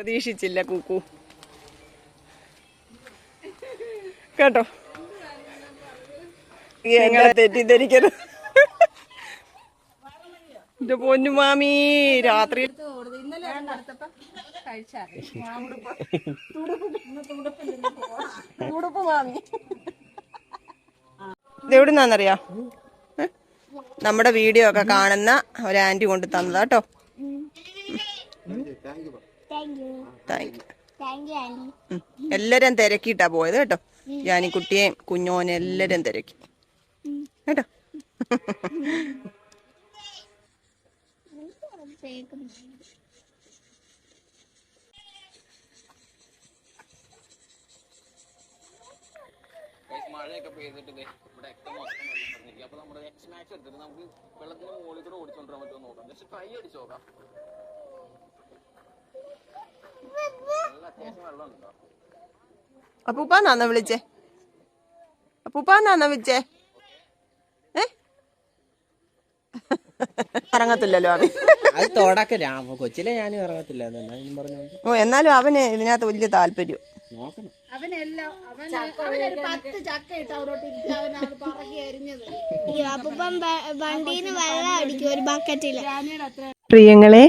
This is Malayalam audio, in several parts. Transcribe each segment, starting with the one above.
പ്രതീക്ഷിച്ചില്ല കുക്കു. കേട്ടോ? ഞങ്ങളെ തെറ്റിദ്ധരിക്കരുത്. എന്റെ പൊന്നു മാമി രാത്രി ഇതെവിടുന്നാന്നറിയാ? നമ്മുടെ വീഡിയോ ഒക്കെ കാണുന്ന ഒരു ആന്റി കൊണ്ട് തന്നതാ കേട്ടോ താങ്ക് യു. എല്ലാരും തിരക്കിയിട്ടാ പോയത് കേട്ടോ. ജാനിക്കുട്ടിയെയും കുഞ്ഞോനെ എല്ലാരും തിരക്കി. കേട്ടോ? മഴയൊക്കെ പെയ്തിട്ട് ഇവിടെ ഒക്കെ മൊത്തം വെള്ളം നിറഞ്ഞിരിക്കും അപ്പൊ നമ്മുടെ എക്സ് മാക്സ് എടുത്തിട്ട് നമുക്ക് വെള്ളത്തിന്റെ മുകളിൽ കൂടെ ഓടിച്ചോണ്ടിരാൻ പറ്റുമോ നോക്കാം. ജസ്റ്റ് ട്രൈ അടിച്ചു നോക്കാം നല്ല അത്യാവശ്യം വെള്ളം ഉണ്ടോ അപ്പൂപ്പാന്നാന്ന വിളിച്ചേ? അപ്പൂപ്പാന്നാന്ന വിളിച്ചേ? ഏ? ഇറങ്ങത്തില്ലല്ലോ അവൻ. അത് തുടക്കലാ കൊച്ചിലെ ഞാനും ഇറങ്ങത്തില്ല ഓ എന്നാലും അവന് ഇതിനകത്ത് വലിയ താല്പര്യം. അപ്പം വണ്ടിന്ന് വെള്ളം അടിക്കും ഒരു ബക്കറ്റിൽ പ്രിയങ്ങളെ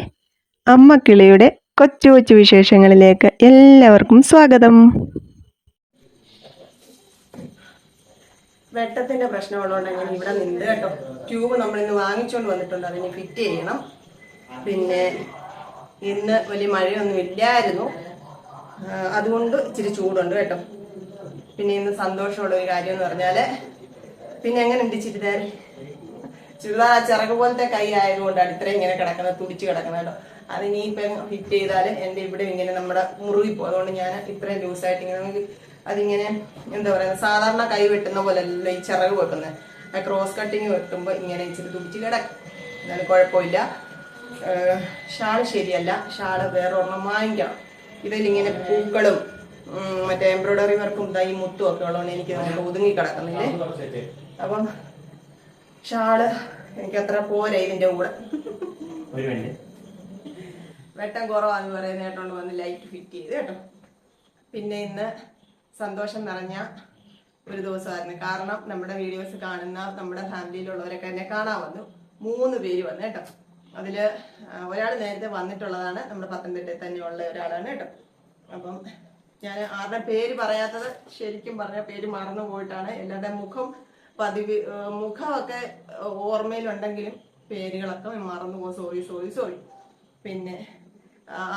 അമ്മ കിളിയുടെ കൊച്ചു കൊച്ചു വിശേഷങ്ങളിലേക്ക് എല്ലാവർക്കും സ്വാഗതം. വെട്ടത്തിന്റെ പ്രശ്നമുള്ളതുകൊണ്ട് ഞാൻ ഇവിടെ നിന്ന് കേട്ടോ. ട്യൂബ് നമ്മൾ ഇന്ന് വാങ്ങിച്ചുകൊണ്ട് വന്നിട്ടുണ്ട്. അതിന് ഫിറ്റ് ചെയ്യണം. പിന്നെ ഇന്ന് വലിയ മഴയൊന്നും ഇല്ലായിരുന്നു. അതുകൊണ്ട് ഇച്ചിരി ചൂടുണ്ട് കേട്ടോ. പിന്നെ ഇന്ന് സന്തോഷമുള്ള ഒരു കാര്യം എന്ന് പറഞ്ഞാൽ പിന്നെ എങ്ങനെയുണ്ട് ചുരിദാർ? ചുരിദാർ ആ ചിറക് പോലത്തെ കൈ ആയതുകൊണ്ടാണ് ഇത്രയും ഇങ്ങനെ കിടക്കുന്നത് തുടിച്ച് കിടക്കുന്നത് കേട്ടോ. അത് പെൻ ഹിറ്റ് ചെയ്താൽ എന്റെ ഇവിടെ ഇങ്ങനെ നമ്മുടെ മുറുകി പോകും അതുകൊണ്ട് ഞാൻ ഇത്രയും ലൂസായിട്ട് ഇങ്ങനെ നമുക്ക് അതിങ്ങനെ എന്താ പറയുക സാധാരണ കൈ വെട്ടുന്ന പോലെ അല്ല ഈ ചിറക് വെക്കുന്നത്. ആ ക്രോസ് കട്ടിങ് വെട്ടുമ്പോൾ ഇങ്ങനെ ഇച്ചിരി തുടിച്ച് കിടക്കും. എന്നാലും കുഴപ്പമില്ല. ഷാൾ ഷാൾ ശരിയല്ല. ഷാൾ വേറെ ഒരെണ്ണം വാങ്ങിക്കണം. ഇതിലിങ്ങനെ പൂക്കളും മറ്റേ എംബ്രോയിഡറി വർക്കും ഈ മുത്തും ഒക്കെ ഉള്ളതുകൊണ്ട് എനിക്ക് ഒതുങ്ങി കിടക്കുന്നില്ലേ? അപ്പം ഷാൾ എനിക്ക് അത്ര പോരാ ഇതിന്റെ കൂടെ. വെട്ടം കുറവാന്ന് പറയുന്ന കേട്ടോണ്ട് വന്ന് ലൈറ്റ് ഫിറ്റ് ചെയ്ത് കേട്ടോ. പിന്നെ ഇന്ന് സന്തോഷം നിറഞ്ഞ ഒരു ദിവസമായിരുന്നു. കാരണം നമ്മുടെ വീഡിയോസ് കാണുന്ന നമ്മുടെ ഫാമിലിയിലുള്ളവരൊക്കെ എന്നെ കാണാൻ വന്നു. മൂന്ന് പേര് വന്നു കേട്ടോ. അതിൽ ഒരാൾ നേരത്തെ വന്നിട്ടുള്ളതാണ്. നമ്മുടെ പത്തനംതിട്ടയിൽ തന്നെയുള്ള ഒരാളാണ് കേട്ടോ. അപ്പം ഞാൻ ആരുടെ പേര് പറയാത്തത് ശരിക്കും പറഞ്ഞ പേര് മറന്നു പോയിട്ടാണ്. എല്ലാവരുടെ മുഖം പതിവ് മുഖമൊക്കെ ഓർമ്മയിലുണ്ടെങ്കിലും പേരുകളൊക്കെ മറന്നു പോകും സോറി സോറി സോറി പിന്നെ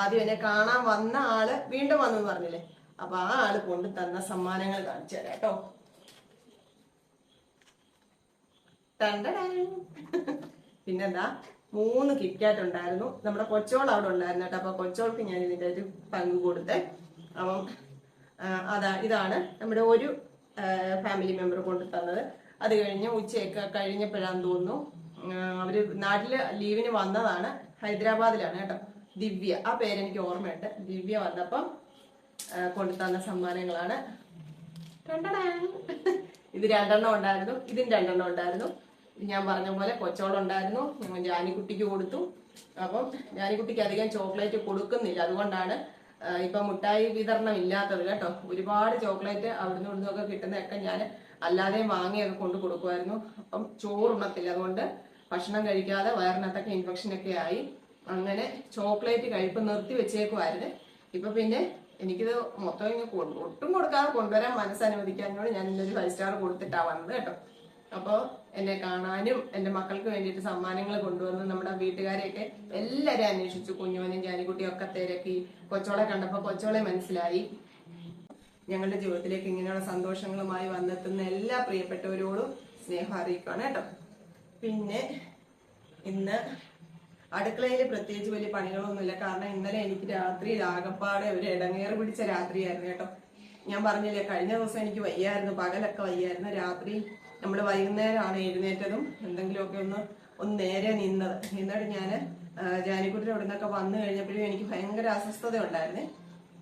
ആദ്യം എന്നെ കാണാൻ വന്ന ആൾ വീണ്ടും വന്നു എന്ന് പറഞ്ഞില്ലേ? അപ്പൊ ആ ആൾ കൊണ്ടു തന്ന സമ്മാനങ്ങൾ കാണിച്ചു തരാം കേട്ടോ. പിന്നെന്താ? മൂന്ന് കിറ്റ്കാറ്റ് ഉണ്ടായിരുന്നു. നമ്മുടെ കൊച്ചോൾ അവിടെ ഉണ്ടായിരുന്നു കേട്ടോ. അപ്പൊ കൊച്ചോൾക്ക് ഞാൻ ഇതിന്റെ ഒരു പങ്ക് കൊടുത്തേ. അപ്പം അതാ ഇതാണ് നമ്മുടെ ഒരു ഫാമിലി മെമ്പർ കൊണ്ടു തന്നത്. അത് കഴിഞ്ഞ് ഉച്ചയൊക്കെ കഴിഞ്ഞപ്പോഴാന്ന് തോന്നുന്നു. അവർ നാട്ടിൽ ലീവിന് വന്നതാണ്. ഹൈദരാബാദിലാണ് കേട്ടോ. ദിവ്യ. ആ പേര് എനിക്ക് ഓർമ്മയുണ്ട്. ദിവ്യ വന്നപ്പം കൊണ്ടുതന്ന സമ്മാനങ്ങളാണ്. ഇത് രണ്ടെണ്ണം ഉണ്ടായിരുന്നു. ഇതിന് രണ്ടെണ്ണം ഉണ്ടായിരുന്നു. ഞാൻ പറഞ്ഞ പോലെ കൊച്ചോളം ഉണ്ടായിരുന്നു ഞങ്ങൾ ജാനിക്കുട്ടിക്ക് കൊടുത്തു. അപ്പം ജാനിക്കുട്ടിക്ക് അധികം ചോക്ലേറ്റ് കൊടുക്കുന്നില്ല. അതുകൊണ്ടാണ് ഇപ്പൊ മുട്ടായി വിതരണം ഇല്ലാത്തത് കേട്ടോ. ഒരുപാട് ചോക്ലേറ്റ് അവിടുന്ന് ഇവിടുന്ന് ഒക്കെ കിട്ടുന്നതൊക്കെ ഞാൻ അല്ലാതെയും വാങ്ങിയൊക്കെ കൊണ്ടു കൊടുക്കുമായിരുന്നു. അപ്പം ചോറുണ്ണത്തില്ല. അതുകൊണ്ട് ഭക്ഷണം കഴിക്കാതെ വയറിനകത്തൊക്കെ ഇൻഫെക്ഷൻ ഒക്കെ ആയി. അങ്ങനെ ചോക്ലേറ്റ് കഴിപ്പ് നിർത്തി വെച്ചേക്കുമായിരുന്നു ഇപ്പൊ പിന്നെ എനിക്കിത് മൊത്തം ഇങ്ങനെ ഒട്ടും കൊടുക്കാതെ കൊണ്ടുവരാൻ മനസ്സനുവദിക്കാനോട് ഞാൻ ഇന്നൊരു ഫൈവ് സ്റ്റാർ കൊടുത്തിട്ടാ വന്നത് കേട്ടോ. അപ്പോൾ എന്നെ കാണാനും എന്റെ മക്കൾക്ക് വേണ്ടിയിട്ട് സമ്മാനങ്ങൾ കൊണ്ടുവന്ന് നമ്മുടെ വീട്ടുകാരെയൊക്കെ എല്ലാവരും അന്വേഷിച്ചു. കുഞ്ഞുമനും ജാനിക്കുട്ടിയും ഒക്കെ തിരക്കി. കൊച്ചോളെ കണ്ടപ്പോൾ കൊച്ചോളെ മനസ്സിലായി. ഞങ്ങളുടെ ജീവിതത്തിലേക്ക് ഇങ്ങനെയുള്ള സന്തോഷങ്ങളുമായി വന്നെത്തുന്ന എല്ലാ പ്രിയപ്പെട്ടവരോടും സ്നേഹം അറിയിക്കുകയാണ് കേട്ടോ. പിന്നെ ഇന്ന് അടുക്കളയിൽ പ്രത്യേകിച്ച് വലിയ പണികളൊന്നുമില്ല. കാരണം ഇന്നലെ എനിക്ക് രാത്രി രാഗപ്പാടെ ഒരു ഇടങ്ങേറ് പിടിച്ച രാത്രിയായിരുന്നു കേട്ടോ. ഞാൻ പറഞ്ഞില്ലേ കഴിഞ്ഞ ദിവസം എനിക്ക് വയ്യായിരുന്നു പകലൊക്കെ വയ്യായിരുന്നു. രാത്രി നമ്മൾ വൈകുന്നേരമാണ് എഴുന്നേറ്റതും. എന്തെങ്കിലുമൊക്കെ ഒന്ന് ഒന്ന് നേരെ നിന്നത്. നിന്നിട്ട് ഞാൻ ജാനിക്കുട്ടിന്റെ അവിടെ നിന്നൊക്കെ വന്നു കഴിഞ്ഞപ്പോഴും എനിക്ക് ഭയങ്കര അസ്വസ്ഥത ഉണ്ടായിരുന്നേ.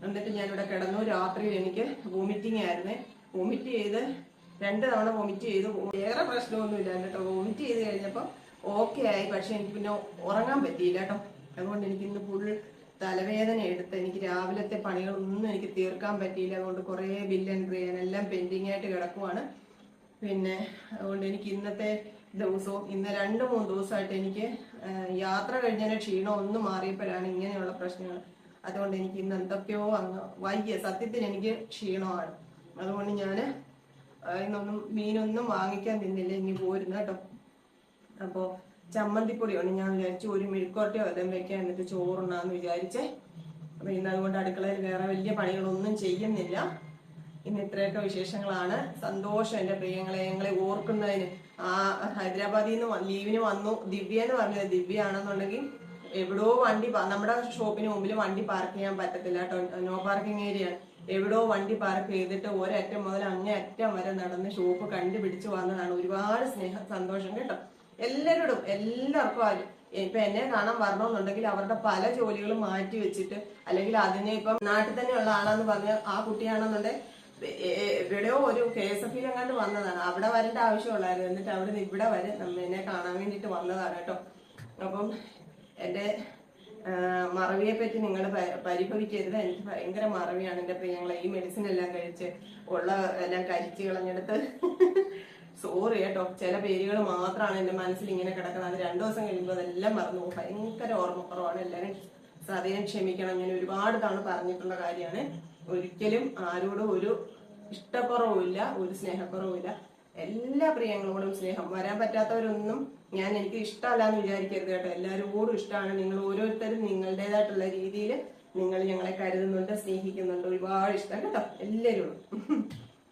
എന്നിട്ട് ഞാനിവിടെ കിടന്നു. രാത്രി എനിക്ക് വോമിറ്റിംഗ് ആയിരുന്നേ. വോമിറ്റ് ചെയ്ത് രണ്ട് തവണ വോമിറ്റ് ചെയ്തു. വേറെ പ്രശ്നമൊന്നുമില്ല കേട്ടോ. വോമിറ്റ് ചെയ്ത് കഴിഞ്ഞപ്പോൾ ഓക്കെ ആയി. പക്ഷെ എനിക്ക് പിന്നെ ഉറങ്ങാൻ പറ്റിയില്ല കേട്ടോ. അതുകൊണ്ട് എനിക്ക് ഇന്ന് ഫുൾ തലവേദന എടുത്ത് എനിക്ക് രാവിലത്തെ പണികളൊന്നും എനിക്ക് തീർക്കാൻ പറ്റിയില്ല. അതുകൊണ്ട് കുറേ ബില്ല് എൻട്രി ചെയ്യാൻ എല്ലാം പെൻഡിങ് ആയിട്ട് കിടക്കുവാണ്. പിന്നെ അതുകൊണ്ട് എനിക്ക് ഇന്നത്തെ ദിവസവും ഇന്ന് രണ്ട് മൂന്ന് ദിവസമായിട്ട് എനിക്ക് യാത്ര കഴിഞ്ഞതിന് ക്ഷീണം ഒന്ന് മാറിയപ്പോഴാണ് ഇങ്ങനെയുള്ള പ്രശ്നങ്ങൾ. അതുകൊണ്ട് എനിക്ക് ഇന്ന് എന്തൊക്കെയോ അങ്ങ് വയ്യ. സത്യത്തിൽ എനിക്ക് ക്ഷീണമാണ്. അതുകൊണ്ട് ഞാൻ ഇന്നൊന്നും മീനൊന്നും വാങ്ങിക്കാൻ തിന്നില്ല. ഇനി പോരുന്നു കേട്ടോ. അപ്പോൾ ചമ്മന്തിപ്പൊടിയാണ് ഞാൻ വിചാരിച്ചു ഒരു മെഴുക്കോട്ടയോ അതും വെക്കാൻ എന്നിട്ട് ചോറുണ്ടാന്ന് വിചാരിച്ചേ. അപ്പൊ ഇന്ന് അതുകൊണ്ട് അടുക്കളയിൽ വേറെ വലിയ പണികളൊന്നും ചെയ്യുന്നില്ല. ഇന്ന് ഇത്രയൊക്കെ വിശേഷങ്ങളാണ്. സന്തോഷം എന്റെ പ്രിയങ്ങളെ ഞങ്ങളെ ഓർക്കുന്നതിന്. ആ ഹൈദരാബാദിൽ നിന്ന് ലീവിന് വന്നു. ദിവ്യ എന്ന് പറഞ്ഞത് ദിവ്യ ആണെന്നുണ്ടെങ്കിൽ എവിടോ വണ്ടി നമ്മുടെ ഷോപ്പിന് മുമ്പിൽ വണ്ടി പാർക്ക് ചെയ്യാൻ പറ്റത്തില്ല കേട്ടോ. നോ പാർക്കിംഗ് ഏരിയ എവിടോ വണ്ടി പാർക്ക് ചെയ്തിട്ട് ഒരറ്റം മുതൽ അങ്ങേ അറ്റം വരെ നടന്ന് ഷോപ്പ് കണ്ടുപിടിച്ച് വന്നതാണ്. ഒരുപാട് സ്നേഹ സന്തോഷം കേട്ടോ. എല്ലാവരോടും എല്ലാവർക്കും ആരും. ഇപ്പൊ എന്നെ കാണാൻ വരണമെന്നുണ്ടെങ്കിൽ അവരുടെ പല ജോലികളും മാറ്റി വെച്ചിട്ട് അല്ലെങ്കിൽ അതിനെ ഇപ്പം നാട്ടിൽ തന്നെയുള്ള ആളാന്ന് പറഞ്ഞ ആ കുട്ടിയാണെന്നുണ്ടെങ്കിൽ എവിടെയോ ഒരു കെ എസ് എഫ് എങ്ങാണ്ട് വന്നതാണ്. അവിടെ വരേണ്ട ആവശ്യമുള്ളായിരുന്നു. എന്നിട്ട് അവിടെ നിന്ന് ഇവിടെ വരെ എന്നെ കാണാൻ വേണ്ടിയിട്ട് വന്നതാണ് കേട്ടോ. അപ്പം എന്റെ മറവിയെ പറ്റി നിങ്ങൾ പരിഭവിക്കരുത്. എനിക്ക് ഭയങ്കര മറവിയാണ് എന്റെ പ്രിയങ്ങളെ. ഈ മെഡിസിൻ എല്ലാം കഴിച്ച് ഉള്ള എല്ലാം കരിച്ച് കളഞ്ഞെടുത്ത് സോറി കേട്ടോ ചില പേരുകൾ മാത്രമാണ് എന്റെ മനസ്സിൽ ഇങ്ങനെ കിടക്കുന്നത് അത് രണ്ടു ദിവസം കഴിയുമ്പോൾ അതെല്ലാം മറന്നു ഭയങ്കര ഓർമ്മക്കുറവാണ് എല്ലാവരും സതയം ക്ഷമിക്കണം. ഞാൻ ഒരുപാട് തവണ പറഞ്ഞിട്ടുള്ള കാര്യമാണ്. ഒരിക്കലും ആരോടും ഒരു ഇഷ്ടക്കുറവുമില്ല ഒരു സ്നേഹക്കുറവുമില്ല എല്ലാ പ്രിയങ്ങളോടും സ്നേഹം. വരാൻ പറ്റാത്തവരൊന്നും ഞാൻ എനിക്ക് ഇഷ്ടമല്ല എന്ന് വിചാരിക്കരുത് കേട്ടോ. എല്ലാവരോടും ഇഷ്ടമാണ്. നിങ്ങൾ ഓരോരുത്തരും നിങ്ങളുടേതായിട്ടുള്ള രീതിയിൽ നിങ്ങൾ ഞങ്ങളെ കരുതുന്നുണ്ട് സ്നേഹിക്കുന്നുണ്ട്. ഒരുപാട് ഇഷ്ടം. കേട്ടോ? എല്ലാവരോടും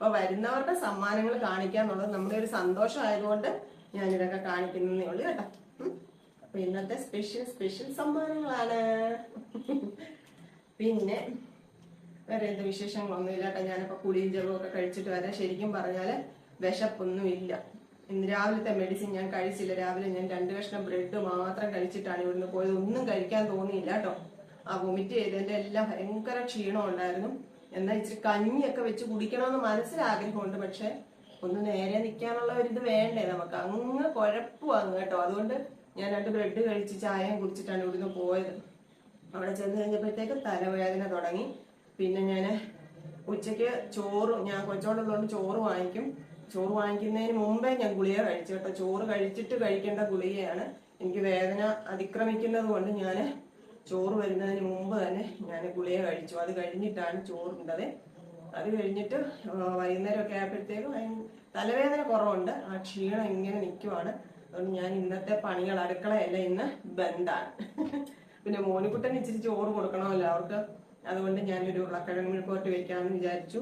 അപ്പൊ വരുന്നവരുടെ സമ്മാനങ്ങൾ കാണിക്കാന്നുള്ളത് നമ്മുടെ ഒരു സന്തോഷമായതുകൊണ്ട് ഞാൻ ഇതൊക്കെ കാണിക്കുന്നേ ഉള്ളൂ കേട്ടോ. അപ്പൊ ഇന്നത്തെ സ്പെഷ്യൽ സ്പെഷ്യൽ സമ്മാനങ്ങളാണ്. പിന്നെ വേറെ എന്ത് വിശേഷങ്ങളൊന്നും ഇല്ല കേട്ടോ. ഞാനിപ്പോ കുടിയും ജലവും കഴിച്ചിട്ട് വരാം. ശരിക്കും പറഞ്ഞാൽ വിശപ്പൊന്നും ഇല്ല ഇന്ന് രാവിലത്തെ മെഡിസിൻ ഞാൻ കഴിച്ചില്ല. രാവിലെ ഞാൻ രണ്ട് കഷ്ണം ബ്രെഡ് മാത്രം കഴിച്ചിട്ടാണ് ഇവിടുന്ന് പോയത്. ഒന്നും കഴിക്കാൻ തോന്നിയില്ല കേട്ടോ. ആ വൊമിറ്റ് ചെയ്തതിന്റെ എല്ലാം ഭയങ്കര ക്ഷീണം ഉണ്ടായിരുന്നു എന്നാൽ ഇച്ചിരി കഞ്ഞിയൊക്കെ വെച്ച് കുടിക്കണമെന്ന് മനസ്സിലാഗ്രഹമുണ്ട്. പക്ഷെ ഒന്ന് നേരെ നിൽക്കാനുള്ള ഒരിത് വേണ്ടേ നമുക്ക്? അങ്ങ് കുഴപ്പമാണ് കേട്ടോ. അതുകൊണ്ട് ഞാൻ രണ്ട് ബ്രെഡ് കഴിച്ച് ചായയും കുടിച്ചിട്ടാണ് ഇവിടുന്ന് പോയത്. അവിടെ ചെന്ന് കഴിഞ്ഞപ്പോഴത്തേക്ക് തലവേദന തുടങ്ങി. പിന്നെ ഞാൻ ഉച്ചയ്ക്ക് ചോറ് ഞാൻ കൊച്ചോടുള്ളതുകൊണ്ട് ചോറ് വാങ്ങിക്കും. ചോറ് വാങ്ങിക്കുന്നതിന് മുമ്പേ ഞാൻ ഗുളിക കഴിച്ചു കേട്ടോ. ചോറ് കഴിച്ചിട്ട് കഴിക്കേണ്ട ഗുളികയാണ്. എനിക്ക് വേദന അതിക്രമിക്കുന്നത് കൊണ്ട് ഞാൻ ചോറ് വരുന്നതിന് മുമ്പ് തന്നെ ഞാൻ ഗുളിക കഴിച്ചു. അത് കഴിഞ്ഞിട്ടാണ് ചോറുണ്ടത്. അത് കഴിഞ്ഞിട്ട് വൈകുന്നേരമൊക്കെ ആയപ്പോഴത്തേക്കും തലവേദന കുറവുണ്ട്. ആ ക്ഷീണം ഇങ്ങനെ നിൽക്കുവാണ് അതുകൊണ്ട് ഞാൻ ഇന്നത്തെ പണികൾ അടുക്കളയല്ല ഇന്ന് ബന്ധാണ്. പിന്നെ മോനിക്കുട്ടൻ ഇച്ചിരി ചോറ് കൊടുക്കണമല്ലോ അവർക്ക്. അതുകൊണ്ട് ഞാനൊരു ഉരുളക്കിഴങ്ങ് മെഴുക്കോട്ട് വെക്കാമെന്ന് വിചാരിച്ചു.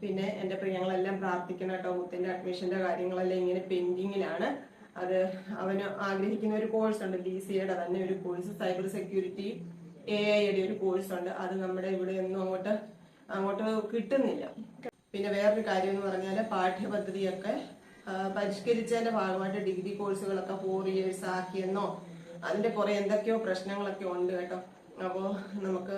പിന്നെ എന്റെ പ്രിയങ്ങളെല്ലാം പ്രാർത്ഥിക്കണം കേട്ടോ. മുത്തിന്റെ അഡ്മിഷന്റെ കാര്യങ്ങളെല്ലാം ഇങ്ങനെ പെൻഡിങ്ങിലാണ് അത് അവന് ആഗ്രഹിക്കുന്ന ഒരു കോഴ്സ് ഉണ്ട് ബി സിയുടെ തന്നെ ഒരു കോഴ്സ് സൈബർ സെക്യൂരിറ്റി എ ഐയുടെ ഒരു കോഴ്സ് ഉണ്ട്. അത് നമ്മുടെ ഇവിടെ ഒന്നും അങ്ങോട്ട് അങ്ങോട്ട് കിട്ടുന്നില്ല. പിന്നെ വേറൊരു കാര്യം എന്ന് പറഞ്ഞാൽ പാഠ്യപദ്ധതിയൊക്കെ പരിഷ്കരിച്ചതിന്റെ ഭാഗമായിട്ട് ഡിഗ്രി കോഴ്സുകളൊക്കെ ഫോർ ഇയേഴ്സ് ആക്കിയെന്നോ അതിന്റെ കുറെ എന്തൊക്കെയോ പ്രശ്നങ്ങളൊക്കെ ഉണ്ട് കേട്ടോ. അപ്പോൾ നമുക്ക്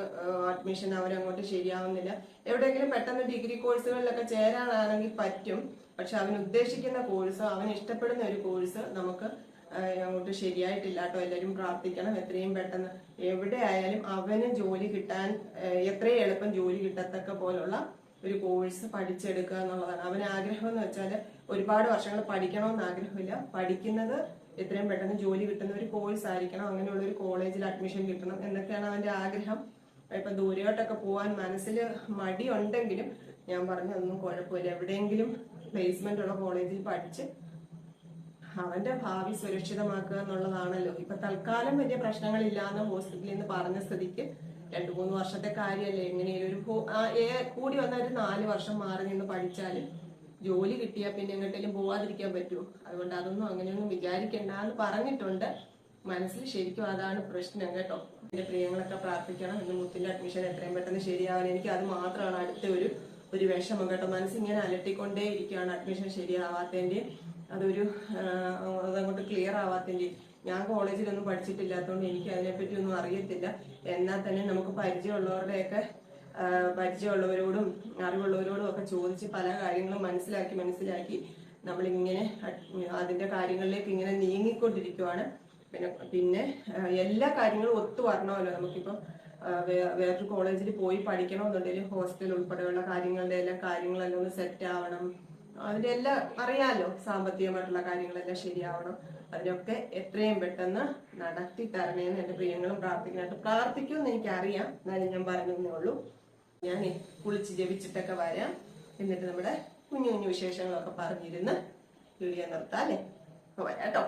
അഡ്മിഷൻ അവരങ്ങോട്ട് ശരിയാവുന്നില്ല. എവിടെയെങ്കിലും പെട്ടെന്ന് ഡിഗ്രി കോഴ്സുകളിലൊക്കെ ചേരാനാണെങ്കിൽ പറ്റും. പക്ഷെ അവൻ ഉദ്ദേശിക്കുന്ന കോഴ്സ് അവൻ ഇഷ്ടപ്പെടുന്ന ഒരു കോഴ്സ് നമുക്ക് അങ്ങോട്ട് ശരിയായിട്ടില്ല കേട്ടോ. എല്ലാവരും പ്രാർത്ഥിക്കണം. എത്രയും പെട്ടെന്ന് എവിടെ ആയാലും അവന് ജോലി കിട്ടാൻ എത്രയും എളുപ്പം ജോലി കിട്ടത്തക്ക പോലുള്ള ഒരു കോഴ്സ് പഠിച്ചെടുക്കുക എന്നുള്ളതാണ്. അവന് ആഗ്രഹം എന്ന് വെച്ചാൽ ഒരുപാട് വർഷങ്ങൾ പഠിക്കണമെന്ന് ആഗ്രഹമില്ല. പഠിക്കുന്നത് എത്രയും പെട്ടെന്ന് ജോലി കിട്ടുന്ന ഒരു കോഴ്സ് ആയിരിക്കണം. അങ്ങനെയുള്ള ഒരു കോളേജിൽ അഡ്മിഷൻ കിട്ടണം എന്നൊക്കെയാണ് അവന്റെ ആഗ്രഹം. ഇപ്പൊ ദൂരോട്ടൊക്കെ പോകാൻ മനസ്സിൽ മടിയുണ്ടെങ്കിലും ഞാൻ പറഞ്ഞു ഒന്നും കുഴപ്പമില്ല. എവിടെയെങ്കിലും പ്ലേസ്മെന്റ് ഉള്ള കോളേജിൽ പഠിച്ച് അവന്റെ ഭാവി സുരക്ഷിതമാക്കുക എന്നുള്ളതാണല്ലോ. ഇപ്പൊ തൽക്കാലം വലിയ പ്രശ്നങ്ങളില്ലാന്ന് ഹോസ്പിറ്റലിൽ നിന്ന് പറഞ്ഞ സ്ഥിതിക്ക് രണ്ടു മൂന്ന് വർഷത്തെ കാര്യമല്ലേ? എങ്ങനെയും ഒരു കൂടി വന്ന ഒരു നാല് വർഷം മാറി നിന്ന് പഠിച്ചാൽ ജോലി കിട്ടിയാൽ പിന്നെ എങ്ങോട്ടേലും പോവാതിരിക്കാൻ പറ്റുമോ? അതുകൊണ്ട് അതൊന്നും അങ്ങനെയൊന്നും വിചാരിക്കണ്ട എന്ന് പറഞ്ഞിട്ടുണ്ട്. മനസ്സിൽ ശരിക്കും അതാണ് പ്രശ്നം കേട്ടോ. എന്റെ പ്രിയങ്ങളൊക്കെ പ്രാർത്ഥിക്കണം. എന്റെ മുത്തിന്റെ അഡ്മിഷൻ എത്രയും പെട്ടെന്ന് ശരിയാവാൻ എനിക്ക് അത് മാത്രമാണ് അടുത്ത ഒരു ഒരു വിഷമം കേട്ടോ. മനസ്സിങ്ങനെ അലട്ടിക്കൊണ്ടേ ഇരിക്കുകയാണ്. അഡ്മിഷൻ ശരിയാവാത്തതിന്റെ അതൊരു അതങ്ങോട്ട് ക്ലിയർ ആവാത്തതിന്റെ. ഞാൻ കോളേജിലൊന്നും പഠിച്ചിട്ടില്ലാത്തതുകൊണ്ട് എനിക്ക് അതിനെപ്പറ്റി ഒന്നും അറിയത്തില്ല. എന്നാൽ തന്നെ നമുക്ക് പരിചയമുള്ളവരുടെയൊക്കെ പരിചയമുള്ളവരോടും അറിവുള്ളവരോടും ഒക്കെ ചോദിച്ച് പല കാര്യങ്ങളും മനസ്സിലാക്കി മനസ്സിലാക്കി നമ്മളിങ്ങനെ അതിന്റെ കാര്യങ്ങളിലേക്ക് ഇങ്ങനെ നീങ്ങിക്കൊണ്ടിരിക്കുവാണ്. പിന്നെ പിന്നെ എല്ലാ കാര്യങ്ങളും ഒത്തു വരണമല്ലോ നമുക്കിപ്പം. വേറൊരു കോളേജിൽ പോയി പഠിക്കണമെന്നുണ്ടെങ്കിൽ ഹോസ്റ്റൽ ഉൾപ്പെടെയുള്ള കാര്യങ്ങളുടെ എല്ലാം കാര്യങ്ങളെല്ലാം ഒന്ന് സെറ്റ് ആവണം. അതിന്റെ എല്ലാം അറിയാലോ സാമ്പത്തികമായിട്ടുള്ള കാര്യങ്ങളെല്ലാം ശരിയാവണം. അതിനൊക്കെ എത്രയും പെട്ടെന്ന് നടത്തി തരണേന്ന് എന്റെ പ്രിയങ്ങളും പ്രാർത്ഥിക്കാനായിട്ട് പ്രാർത്ഥിക്കുമെന്ന് എനിക്കറിയാം. എന്നാലും ഞാൻ പറഞ്ഞതേ ഉള്ളൂ. ഞാൻ കുളിച്ച് ജപിച്ചിട്ടൊക്കെ വരാം. എന്നിട്ട് നമ്മുടെ കുഞ്ഞു കുഞ്ഞു വിശേഷങ്ങളൊക്കെ പറഞ്ഞിരുന്ന് വീഡിയോ നിർത്താം അല്ലേ? അപ്പൊ വരാം കേട്ടോ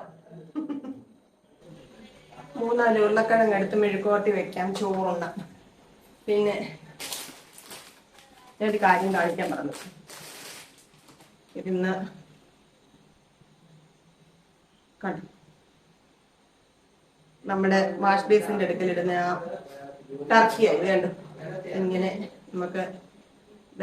മൂന്നാൽ ഉരുളക്കിഴങ്ങ് എടുത്ത് മെഴുക്കോട്ടി വെക്കാം ചോറുണ്ട. പിന്നെ ഞാനൊരു കാര്യം കാണിക്കാൻ പറഞ്ഞു ഇരുന്ന് കണ്ടു നമ്മുടെ വാഷ് ബേസിന്റെ അടുക്കലിടുന്ന ആ ടർക്കിയായി വേണ്ട ഇങ്ങനെ നമുക്ക്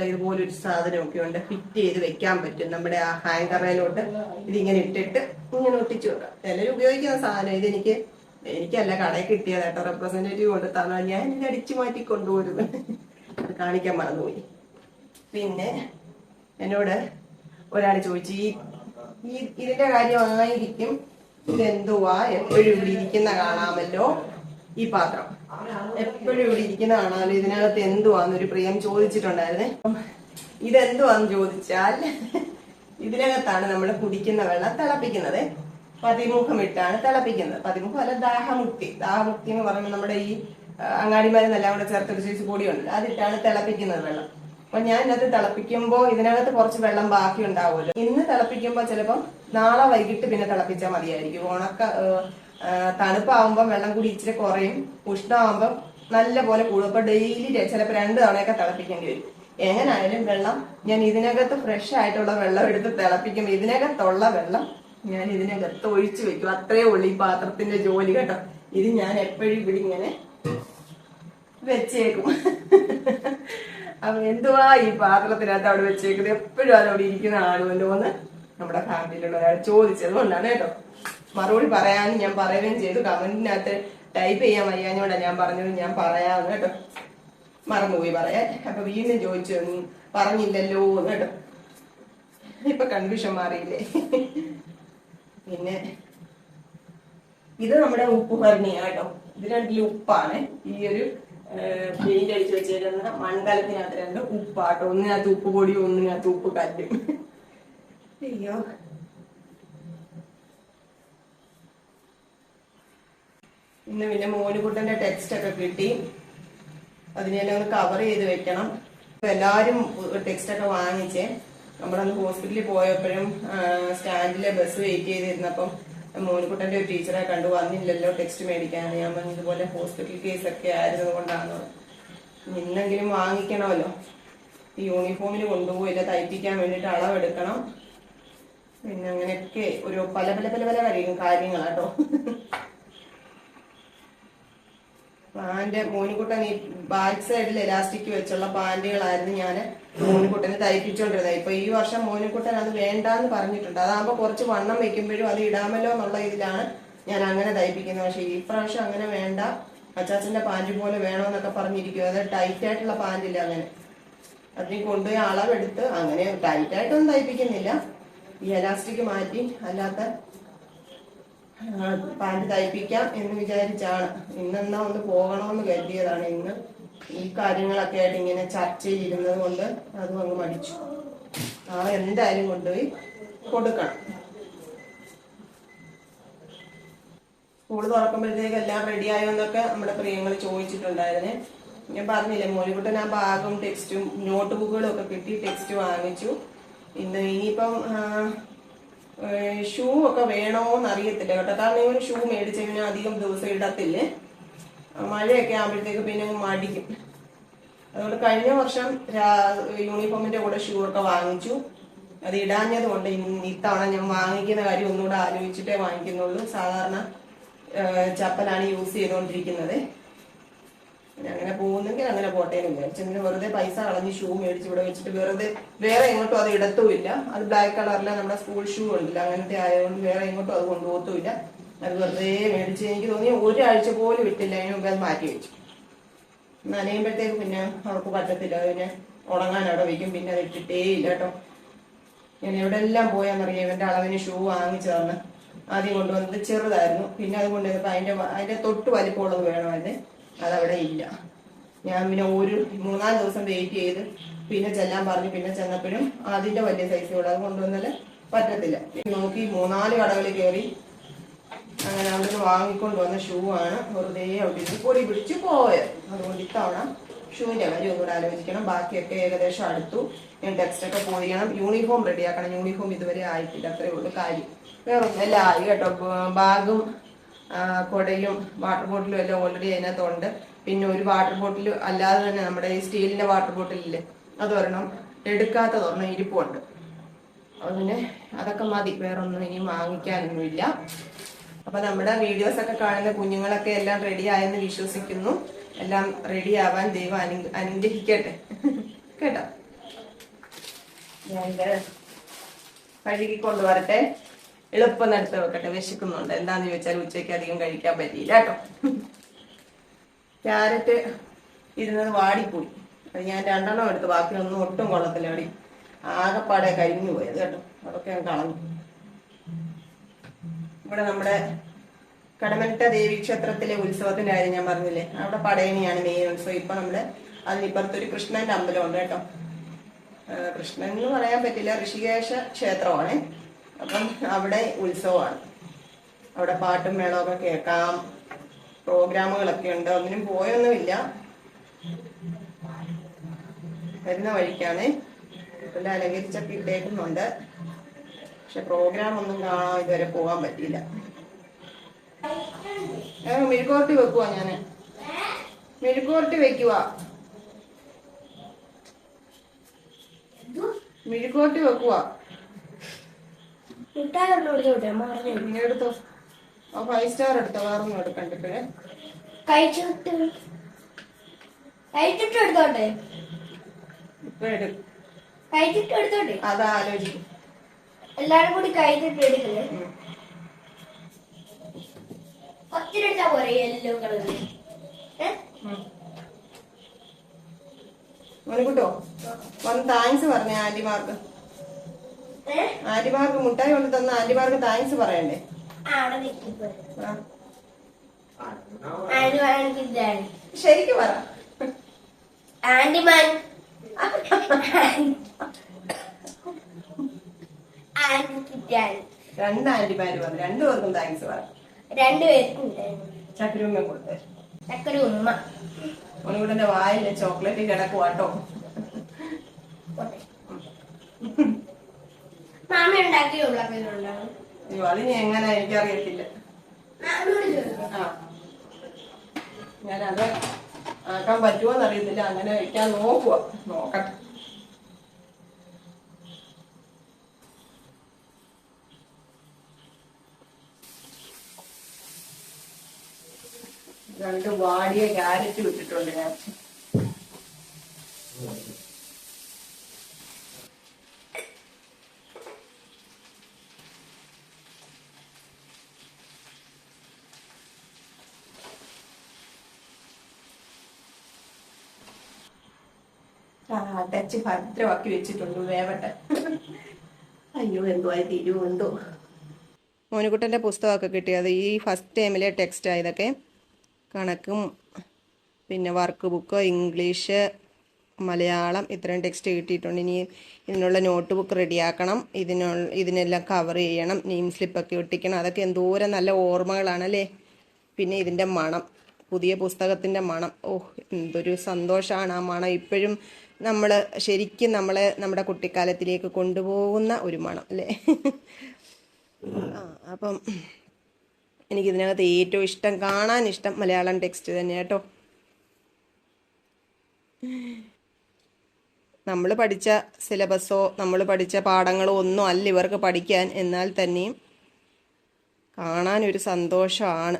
ഇതുപോലെ ഒരു സാധനമൊക്കെ ഉണ്ട്. ഫിറ്റ് ചെയ്ത് വെക്കാൻ പറ്റും. നമ്മുടെ ആ ഹാങ്കറിലോട്ട് ഇതിങ്ങനെ ഇട്ടിട്ട് ഇങ്ങനെ ഒട്ടിച്ചു വെക്കാം. ചിലർ ഉപയോഗിക്കുന്ന സാധനം. ഇതെനിക്ക് എനിക്കല്ല കടയിൽ കിട്ടിയത് കേട്ടോ. റെപ്രസെന്റേറ്റീവ് കൊണ്ട് തന്നാൽ ഞാൻ എന്നെ അടിച്ചു മാറ്റി കൊണ്ടുപോരുന്നു അത് കാണിക്കാൻ മറന്നുപോയി. പിന്നെ എന്നോട് ഒരാൾ ചോദിച്ചു ഈ ഈ- ഇതിന്റെ കാര്യമായിരിക്കും ഇതെന്തുവാ? എപ്പോഴും ഇവിടെ ഇരിക്കുന്ന കാണാമല്ലോ ഈ പാത്രം. എപ്പോഴും ഇവിടെ ഇരിക്കുന്ന കാണാമല്ലോ. ഇതിനകത്ത് എന്തുവാന്നൊരു പ്രിയം ചോദിച്ചിട്ടുണ്ടായിരുന്നേ. ഇതെന്തുവാന്ന് ചോദിച്ചാൽ ഇതിനകത്താണ് നമ്മൾ കുടിക്കുന്ന വെള്ളം തിളപ്പിക്കുന്നത്. പതിമുഖമിട്ടാണ് തിളപ്പിക്കുന്നത്. പതിമുഖം അല്ല ദാഹമുക്തി ദാഹമുക്തി എന്ന് പറയുമ്പോൾ നമ്മുടെ ഈ അങ്ങാടിമാരെന്നെല്ലാം കൂടെ ചേർത്തൊരു ചേച്ചി പൊടിയുണ്ട്. അതിട്ടാണ് തിളപ്പിക്കുന്നത് വെള്ളം. അപ്പൊ ഞാൻ ഇതിനകത്ത് തിളപ്പിക്കുമ്പോ ഇതിനകത്ത് കുറച്ച് വെള്ളം ബാക്കി ഉണ്ടാവുമല്ലോ. ഇന്ന് തിളപ്പിക്കുമ്പോ ചിലപ്പം നാളെ വൈകിട്ട് പിന്നെ തിളപ്പിച്ചാൽ മതിയായിരിക്കും. ഉണക്ക തണുപ്പാവുമ്പോൾ തണുപ്പാവുമ്പോ വെള്ളം കൂടി ഇച്ചിരി കുറയും. ഉഷ്ണമാകുമ്പോ നല്ല പോലെ കൂടും. അപ്പൊ ഡെയിലി ചിലപ്പോ രണ്ട് തവണയൊക്കെ തിളപ്പിക്കേണ്ടി വരും. എങ്ങനായാലും വെള്ളം ഞാൻ ഇതിനകത്ത് ഫ്രഷ് ആയിട്ടുള്ള വെള്ളം എടുത്ത് തിളപ്പിക്കുമ്പോൾ ഇതിനകത്തുള്ള വെള്ളം ഞാൻ ഇതിനകത്ത് ഒഴിച്ചു വെക്കും. അത്രേ ഉള്ളു ഈ പാത്രത്തിന്റെ ജോലി കേട്ടോ. ഇത് ഞാൻ എപ്പോഴും ഇവിടെ ഇങ്ങനെ വെച്ചേക്കും. അപ്പൊ എന്തുവാ ഈ പാത്രത്തിനകത്ത് അവിടെ വെച്ചേക്കുന്നത്? എപ്പോഴും അതവിടെ അവിടെ ഇരിക്കുന്ന ആളുമല്ലോ എന്ന് നമ്മുടെ ഫാമിലിയിലുള്ള ഒരാൾ ചോദിച്ചത് കൊണ്ടാണ് കേട്ടോ. മറുപടി പറയാനും ഞാൻ പറയുകയും ചെയ്തു. കമന്റിനകത്ത് ടൈപ്പ് ചെയ്യാൻ വയ്യാഞ്ഞോണ്ടാ ഞാൻ പറഞ്ഞത്. ഞാൻ പറയാമെന്ന് കേട്ടോ. മറന്നുപോയി പറയാൻ. അപ്പൊ വീണ്ടും ചോദിച്ചു പറഞ്ഞില്ലല്ലോ എന്ന് കേട്ടോ. ഇപ്പൊ കൺഫ്യൂഷൻ മാറിയില്ലേ? പിന്നെ ഇത് നമ്മുടെ ഉപ്പ് ഭരണിയാ കേട്ടോ ഇത് രണ്ടിൽ ഉപ്പാണ്. ഈ ഒരു പെയിന്റ് അടിച്ച് വെച്ചേക്കുന്ന മൺകലത്തിനകത്ത് രണ്ട് ഉപ്പാട്ടോ. ഒന്നിനകത്ത് ഉപ്പ് പൊടിയും ഒന്നിനകത്ത് ഉപ്പ് കല്ലും. അയ്യോ. ഇന്ന് പിന്നെ മോനുകുട്ടന്റെ ടെക്സ്റ്റ് ഒക്കെ കിട്ടി. അതിനെല്ലാം ഒന്ന് കവർ ചെയ്ത് വെക്കണം. എല്ലാരും ടെക്സ്റ്റ് ഒക്കെ വാങ്ങിച്ചേ. നമ്മളന്ന് ഹോസ്പിറ്റലിൽ പോയപ്പോഴും സ്റ്റാൻഡിലെ ബസ് വെയിറ്റ് ചെയ്തിരുന്നപ്പം മോനുകുട്ടന്റെ ഒരു ടീച്ചറെ കണ്ടു വന്നില്ലല്ലോ ടെക്സ്റ്റ് മേടിക്കാൻ ഞാൻ ഇതുപോലെ ഹോസ്പിറ്റൽ കേസ് ഒക്കെ ആയിരുന്നത് കൊണ്ടാണ് ഇന്നെങ്കിലും വാങ്ങിക്കണമല്ലോ. ഈ യൂണിഫോമിന് കൊണ്ടുപോയില്ല തയ്പ്പിക്കാൻ വേണ്ടിയിട്ട് അളവെടുക്കണം. പിന്നെ അങ്ങനെയൊക്കെ ഒരു പല പല പല പല കാര്യം കാര്യങ്ങളാട്ടോ. പാന്റ് മോനിക്കുട്ടൻ ഈ ബാക്ക് സൈഡിൽ എലാസ്റ്റിക് വെച്ചുള്ള പാന്റുകളായിരുന്നു ഞാൻ മോനിക്കുട്ടന് തയ്പ്പിച്ചോണ്ടിരുന്നത്. ഇപ്പൊ ഈ വർഷം മോനിക്കുട്ടൻ അത് വേണ്ടാന്ന് പറഞ്ഞിട്ടുണ്ട്. അതാകുമ്പോ കുറച്ച് വണ്ണം വെക്കുമ്പോഴും അത് ഇടാമല്ലോ എന്നുള്ള ഇതിലാണ് ഞാൻ അങ്ങനെ തയ്പ്പിക്കുന്നത്. പക്ഷെ ഈ പ്രാവശ്യം അങ്ങനെ വേണ്ട. അച്ചാച്ചന്റെ പാന്റ് പോലെ വേണമെന്നൊക്കെ പറഞ്ഞിരിക്കും അത് ടൈറ്റ് ആയിട്ടുള്ള പാന്റില്ല അങ്ങനെ. അതിന് കൊണ്ടുപോയി അളവെടുത്ത് അങ്ങനെ ടൈറ്റ് ആയിട്ടൊന്നും തയ്പ്പിക്കുന്നില്ല. ഈ എലാസ്റ്റിക് മാറ്റി അല്ലാത്ത പാന്റ് തയ്പ്പിക്കാം എന്ന് വിചാരിച്ചാണ്. ഇന്നെന്നാ ഒന്ന് പോകണമെന്ന് കരുതിയതാണ് ഇന്ന്. ഈ കാര്യങ്ങളൊക്കെ ആയിട്ട് ഇങ്ങനെ ചർച്ചയിലിരുന്നത് കൊണ്ട് അതും അങ്ങ് മടിച്ചു. നാളെ എന്തായാലും കൊണ്ടുപോയി കൊടുക്കണം. സ്കൂൾ തുറക്കുമ്പോഴത്തേക്ക് എല്ലാം റെഡിയായോ എന്നൊക്കെ നമ്മുടെ പ്രിയങ്ങൾ ചോദിച്ചിട്ടുണ്ടായിരുന്നേ. ഞാൻ പറഞ്ഞില്ലേ മോലിക്കുട്ടൻ ആ ബാഗും ടെക്സ്റ്റും നോട്ട് ബുക്കുകളും ഒക്കെ കിട്ടി ടെക്സ്റ്റ് വാങ്ങിച്ചു. ഇന്ന് ഇനിയിപ്പം ഷൂ ഒക്കെ വേണോന്ന് അറിയത്തില്ല കേട്ടോ. കാരണം ഇവന് ഷൂ മേടിച്ച ഇവന് അധികം ദിവസം ഇടത്തില്ലേ. മഴയൊക്കെ ആകുമ്പോഴത്തേക്ക് പിന്നെ മടിക്കും. അതുകൊണ്ട് കഴിഞ്ഞ വർഷം യൂണിഫോമിന്റെ കൂടെ ഷൂ ഒക്കെ വാങ്ങിച്ചു. അത് ഇടാഞ്ഞത് കൊണ്ട് ഇത്തവണ ഞാൻ വാങ്ങിക്കുന്ന കാര്യം ഒന്നുകൂടെ ആലോചിച്ചിട്ടേ വാങ്ങിക്കുന്നുള്ളൂ. സാധാരണ ചപ്പലാണ് യൂസ് ചെയ്തുകൊണ്ടിരിക്കുന്നത്. പിന്നെ അങ്ങനെ പോകുന്നെങ്കിൽ അങ്ങനെ പോട്ടെ എന്ന് വിചാരിച്ചു. വെറുതെ പൈസ കളഞ്ഞ് ഷൂ മേടിച്ച് ഇവിടെ വെച്ചിട്ട് വെറുതെ വേറെ എങ്ങോട്ടും അത് ഇടത്തുമില്ല. അത് ബ്ലാക്ക് കളറിലെ നമ്മുടെ സ്കൂൾ ഷൂ ഉണ്ടല്ലോ അങ്ങനത്തെ ആയതുകൊണ്ട് വേറെ എങ്ങോട്ടും അത് കൊണ്ടുപോകത്തുമില്ല. അത് വെറുതെ മേടിച്ച് എനിക്ക് തോന്നി ഒരാഴ്ച പോലും വിട്ടില്ല അതിന് മുമ്പ് അത് മാറ്റി വെച്ചു. നനയുമ്പോഴത്തേക്ക് പിന്നെ അവർക്ക് പറ്റത്തില്ല പിന്നെ ഉണങ്ങാൻ അവിടെ വയ്ക്കും പിന്നെ അത് ഇട്ടിട്ടേ ഇല്ല കേട്ടോ. ഞാൻ എവിടെല്ലാം പോയാന്നറിയാം ഇവന്റെ അളവിന് ഷൂ വാങ്ങിച്ചു തന്ന്. ആദ്യം കൊണ്ടുവന്നത് ചെറുതായിരുന്നു പിന്നെ അത് അതിന്റെ അതിന്റെ തൊട്ട് വലിപ്പമുള്ളത് വേണമായിരുന്നു. അതവിടെ ഇല്ല. ഞാൻ പിന്നെ ഒരു മൂന്നാൽ ദിവസം വെയിറ്റ് ചെയ്ത് പിന്നെ ചെല്ലാൻ പറഞ്ഞു. പിന്നെ ചെന്നപ്പോഴും അതിന്റെ വലിയ സൈസുകൾ അത് കൊണ്ടുവന്നാൽ പറ്റത്തില്ല. നോക്കി മൂന്നാൽ കടകളിൽ കയറി അങ്ങനെ അവിടുന്ന് വാങ്ങിക്കൊണ്ട് വന്ന ഷൂ ആണ് വെറുതെ അവിടെ പൊടി പിടിച്ച് പോയത്. അതുകൊണ്ട് ഇത്തവണ ഷൂവിന്റെ കാര്യം ഒന്നുകൂടെ ആലോചിക്കണം. ബാക്കിയൊക്കെ ഏകദേശം അടുത്തു. ഞാൻ ടെക്സ്റ്റ് ഒക്കെ പോയിരിക്കണം. യൂണിഫോം റെഡിയാക്കണം യൂണിഫോം ഇതുവരെ ആയിട്ടില്ല. അത്രേ ഉള്ളൂ കാര്യം. വേറെ ഒന്നും എല്ലാം ആയി കേട്ടോ ബാഗും കുടയും വാട്ടർ ബോട്ടിലും എല്ലാം ഓൾറെഡി അതിനകത്തുണ്ട് പിന്നെ ഒരു വാട്ടർ ബോട്ടിൽ അല്ലാതെ തന്നെ നമ്മുടെ ഈ സ്റ്റീലിന്റെ വാട്ടർ ബോട്ടിലില്ലേ അതൊരെണ്ണം എടുക്കാത്ത ഒരെണ്ണം ഇരിപ്പുണ്ട്. അപ്പൊ പിന്നെ അതൊക്കെ മതി വേറൊന്നും ഇനി വാങ്ങിക്കാനൊന്നുമില്ല. അപ്പൊ നമ്മുടെ വീഡിയോസ് ഒക്കെ കാണുന്ന കുഞ്ഞുങ്ങളൊക്കെ എല്ലാം റെഡി ആയെന്ന് വിശ്വസിക്കുന്നു. എല്ലാം റെഡി ആവാൻ ദൈവം അനു അനുഗ്രഹിക്കട്ടെ. കേട്ടോ? ഞാൻ കഴുകി കൊണ്ടുവരട്ടെ. വരട്ടെ എളുപ്പം എടുത്ത് വെക്കട്ടെ വിശക്കുന്നുണ്ട്. എന്താന്ന് ചോദിച്ചാൽ ഉച്ചയ്ക്ക് അധികം കഴിക്കാൻ പറ്റിയില്ല കേട്ടോ. ക്യാരറ്റ് ഇരുന്നത് വാടിപ്പോയി. അത് ഞാൻ രണ്ടെണ്ണം എടുത്ത് ബാക്കിയൊന്നും ഒട്ടും കൊള്ളത്തില്ല. അവിടെ ആകെപ്പാടെ കരിഞ്ഞു പോയത് കേട്ടോ. അതൊക്കെ ഞാൻ കളഞ്ഞു. ഇവിടെ നമ്മുടെ കടമറ്റ ദേവി ക്ഷേത്രത്തിലെ ഉത്സവത്തിന്റെ കാര്യം ഞാൻ പറഞ്ഞില്ലേ? അവിടെ പടയണിയാണ് മെയിൻ ഉത്സവം. ഇപ്പൊ നമ്മുടെ അതിനിപ്പുറത്തൊരു കൃഷ്ണന്റെ അമ്പലമുണ്ട് കേട്ടോ. കൃഷ്ണൻ എന്ന് പറയാൻ പറ്റില്ല ഋഷികേശ ക്ഷേത്രമാണ്. അപ്പം അവിടെ ഉത്സവമാണ്. അവിടെ പാട്ടും മേളമൊക്കെ കേൾക്കാം. പ്രോഗ്രാമുകളൊക്കെ ഉണ്ട്. ഒന്നിനും പോയൊന്നുമില്ല. വരുന്ന വഴിക്കാണ്. ഇവിടെ അലങ്കരിച്ചൊക്കെ ഇട്ടേക്കുന്നുണ്ട്. പക്ഷെ പ്രോഗ്രാം ഒന്നും കാണാൻ ഇതുവരെ പോകാൻ പറ്റിയില്ല. മെഴുക്കോർട്ടി വെക്കുക വെക്കുവാ ഞാൻ. മെഴുക്കോർട്ടി വെക്കുവാ. മെഴുക്കോർട്ടി വെക്കുവാ മിഠായി ഒന്നും കൊടുത്തോട്ടെ മറന്നു നീ എടുത്തോ? ഫൈവ് സ്റ്റാർ എടുത്തോ? വേറൊന്നും എടുക്കണ്ടേ കഴിച്ചിട്ട് കഴിച്ചിട്ട് എടുത്തോട്ടെ ഇപ്പൊ എടു കഴിച്ചിട്ട് എടുത്തോട്ടെ അതാ ആലോചിക്കും. എല്ലാരും കൂടി കഴിച്ചിട്ട് എടുക്കല്ലേ. ഒത്തിരി എടുത്താ പോരെ യെല്ലോ കളറിൽ ഉം. മോനിക്കുട്ടോ വന്ന് താങ്ക്സ് പറഞ്ഞേ ആന്റിമാർക്ക്. ആന്റിമാർക്ക് മുട്ടായി കൊണ്ട് തന്ന ആന്റിമാർക്ക് താങ്ക്സ് പറയണ്ടേ? ശരിക്കും പറ. ആന്റിമാൻ രണ്ട് ആന്റിമാര് പറഞ്ഞു രണ്ടുപേർക്കും താങ്ക്സ് പറ. രണ്ടുപേർക്കും ചക്കരൂമ്മ കൊടുത്തേ. ചക്കര ഉമ്മ. മോനിക്കുട്ടന്റെ വായിൽ ചോക്ലേറ്റ് കിടക്കുവാട്ടോ. മാമി ഉണ്ടാക്കിയ ഉള്ളൊക്കെണ്ടാവും അയ്യോ അതിന് എങ്ങനെ എനിക്കറിയത്തില്ല. ആ. ഞാനത് ആക്കാൻ പറ്റുമോന്ന് അറിയത്തില്ല അങ്ങനെ വെക്കാൻ നോക്കുക നോക്കട്ടെ. രണ്ട് വാടിയ ക്യാരറ്റ് വിട്ടിട്ടുണ്ട് ഞാൻ. ആ ടച്ച് ഭദ്രമാക്കി വെച്ചിട്ടുണ്ട് വേവട്ടെ. അയ്യോ എന്തോ ആയി എന്തോ. മോനുകുട്ടന്റെ പുസ്തകമൊക്കെ കിട്ടിയത് ഈ ഫസ്റ്റ് ടൈമിലെ ടെക്സ്റ്റ് ഇതൊക്കെ. കണക്കും പിന്നെ വർക്ക് ബുക്ക് ഇംഗ്ലീഷ് മലയാളം ഇത്രയും ടെക്സ്റ്റ് കിട്ടിയിട്ടുണ്ട്. ഇനി ഇതിനുള്ള നോട്ട് ബുക്ക് റെഡിയാക്കണം ഇതിനുള്ള ഇതിനെല്ലാം കവർ ചെയ്യണം. നെയിം സ്ലിപ്പൊക്കെ ഒട്ടിക്കണം. അതൊക്കെ എന്തോരം നല്ല ഓർമ്മകളാണല്ലേ? പിന്നെ ഇതിന്റെ മണം. പുതിയ പുസ്തകത്തിന്റെ മണം. ഓഹ് എന്തൊരു സന്തോഷമാണ് ആ മണം. ഇപ്പോഴും നമ്മൾ ശരിക്കും നമ്മളെ നമ്മുടെ കുട്ടിക്കാലത്തിലേക്ക് കൊണ്ടുപോകുന്ന ഒരു മണം അല്ലേ? ആ അപ്പം എനിക്കിതിനകത്ത് ഏറ്റവും ഇഷ്ടം കാണാൻ ഇഷ്ടം മലയാളം ടെക്സ്റ്റ് തന്നെ കേട്ടോ നമ്മൾ പഠിച്ച സിലബസോ നമ്മൾ പഠിച്ച പാഠങ്ങളോ ഒന്നും അല്ല ഇവർക്ക് പഠിക്കാൻ. എന്നാൽ തന്നെയും കാണാൻ ഒരു സന്തോഷമാണ്.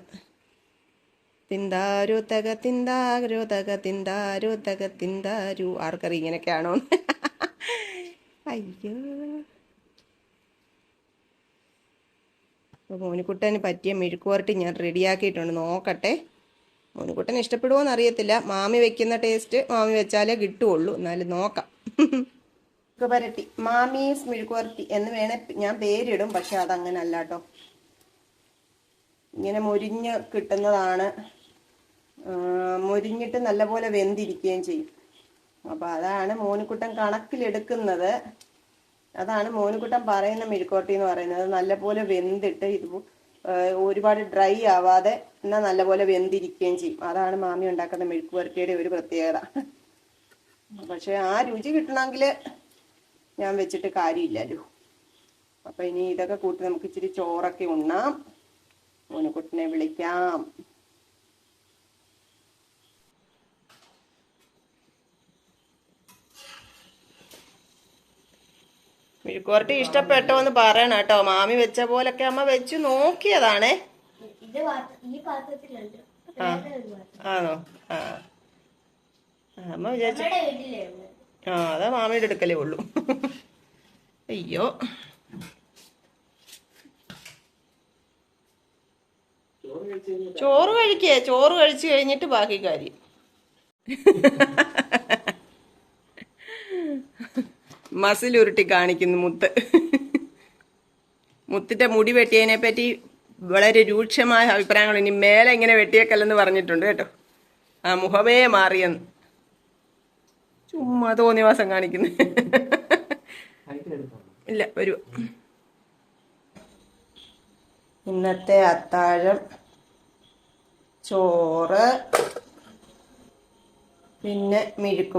തിന്താരു തക തിന്താരു തക തിന്താരു തക തിന്താരു ആർക്കറി ഇങ്ങനെയൊക്കെയാണോ അയ്യോ. അപ്പോൾ മോനിക്കുട്ടന് പറ്റിയ മെഴുക്കുവരട്ടി ഞാൻ റെഡിയാക്കിയിട്ടുണ്ട്. നോക്കട്ടെ. മോനിക്കുട്ടൻ ഇഷ്ടപ്പെടുമോ എന്നറിയത്തില്ല മാമി വെക്കുന്ന ടേസ്റ്റ് മാമി വെച്ചാലേ കിട്ടുള്ളൂ എന്നാലും നോക്കാം. മെഴുക്കുവരട്ടി മാമീസ് മെഴുക്കുവരട്ടി എന്ന് വേണേ ഞാൻ പേരിടും. പക്ഷെ അതങ്ങനെ അല്ല കേട്ടോ. ഇങ്ങനെ മുരിഞ്ഞ് കിട്ടുന്നതാണ് മുരിഞ്ഞിട്ട് നല്ലപോലെ വെന്തിരിക്കുകയും ചെയ്യും. അപ്പൊ അതാണ് മോനുക്കുട്ടൻ കണക്കിലെടുക്കുന്നത്. അതാണ് മോനുക്കുട്ടൻ പറയുന്ന മെഴുക്കോട്ടി എന്ന് പറയുന്നത് നല്ലപോലെ വെന്തിട്ട് ഇത് ഒരുപാട് ഡ്രൈ ആവാതെ എന്നാൽ നല്ലപോലെ വെന്തിരിക്കുകയും ചെയ്യും. അതാണ് മാമി ഉണ്ടാക്കുന്ന മെഴുക്ക് ഒരു പ്രത്യേകത. പക്ഷെ ആ രുചി കിട്ടണമെങ്കിൽ ഞാൻ വെച്ചിട്ട് കാര്യമില്ലല്ലോ അപ്പൊ ഇനി ഇതൊക്കെ കൂട്ടി നമുക്ക് ഇച്ചിരി ചോറൊക്കെ ഉണ്ണാം. മോനുക്കുട്ടനെ വിളിക്കാം. മെഴുക്കുവരട്ടി ഇഷ്ടപ്പെട്ടോ എന്ന് പറയണം കേട്ടോ. മാമി വെച്ച പോലൊക്കെ അമ്മ വെച്ചു നോക്കിയതാണേ. ആണോ? ആ. അമ്മ വിചാരിച്ചു ആ അതാ മാമിയുടെ എടുക്കലേ ഉള്ളൂ. അയ്യോ. ചോറ് കഴിക്കേ. ചോറ് കഴിച്ചു കഴിഞ്ഞിട്ട് ബാക്കി കാര്യം. മസിൽ ഉരുട്ടി കാണിക്കുന്നു മുത്ത്. മുത്തിന്റെ മുടി വെട്ടിയതിനെ പറ്റി വളരെ രൂക്ഷമായ അഭിപ്രായങ്ങൾ ഇനി മേലെ ഇങ്ങനെ വെട്ടിയേക്കല്ലെന്ന് പറഞ്ഞിട്ടുണ്ട് കേട്ടോ. ആ മുഖമേ മാറിയെന്ന്. ചുമ്മാ തോന്നിവാസം കാണിക്കുന്നു. ഇല്ല വരൂ. ഇന്നത്തെ അത്താഴം ചോറ് പിന്നെ മിഴുക്ക്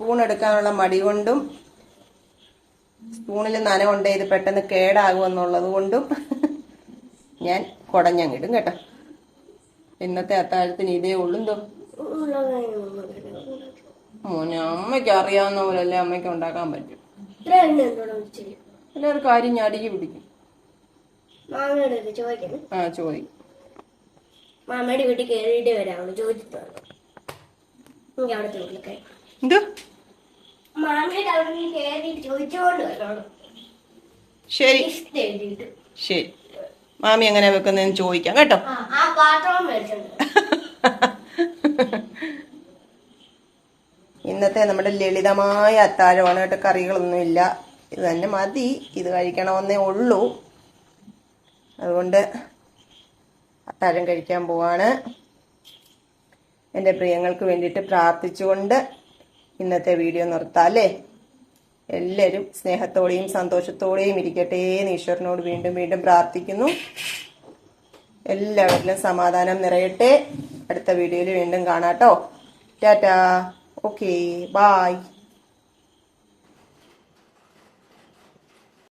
സ്പൂൺ എടുക്കാനുള്ള മടി കൊണ്ടും സ്പൂണിൽ നനവുണ്ട് ഇത് പെട്ടെന്ന് കേടാകുമെന്നുള്ളത് കൊണ്ടും ഞാൻ കുടഞ്ഞങ്ങിടും കേട്ടോ. ഇന്നത്തെ അത്താഴത്തിന് ഇതേ ഉള്ളൂ മോനെ അമ്മയ്ക്ക് അറിയാവുന്ന പോലല്ലേ അമ്മയ്ക്ക് ഉണ്ടാക്കാൻ പറ്റും. എല്ലാവരും കാര്യം ഞാൻ അടിക്ക് പിടിക്കും. ആ ചോദി മാമയുടെ വീട്ടിൽ കയറിയിട്ട് വരാമോ ചോദിച്ചു എനിക്ക് അവിടുത്തെ വീട്ടിൽ എന്തോ? ശരി. ശരി. മാമി എങ്ങനെ വെക്കുന്നതെന്ന് ചോദിക്കാം കേട്ടോ? ഇന്നത്തെ നമ്മുടെ ലളിതമായ അത്താഴമാണ് കേട്ടോ കറികളൊന്നുമില്ല. ഇത് തന്നെ മതി. ഇത് കഴിക്കണമെന്നേ ഉള്ളൂ. അതുകൊണ്ട് അത്താഴം കഴിക്കാൻ പോവാണ്. എന്റെ പ്രിയങ്ങൾക്ക് വേണ്ടിയിട്ട് പ്രാർത്ഥിച്ചുകൊണ്ട് ഇന്നത്തെ വീഡിയോ നിർത്താം അല്ലേ? എല്ലാവരും സ്നേഹത്തോടെയും സന്തോഷത്തോടെയും ഇരിക്കട്ടെ എന്ന് ഈശ്വരനോട് വീണ്ടും വീണ്ടും പ്രാർത്ഥിക്കുന്നു. എല്ലാവരിലും സമാധാനം നിറയട്ടെ. അടുത്ത വീഡിയോയിൽ വീണ്ടും കാണാട്ടോ ടാറ്റാ. ഓക്കെ. ബായ്.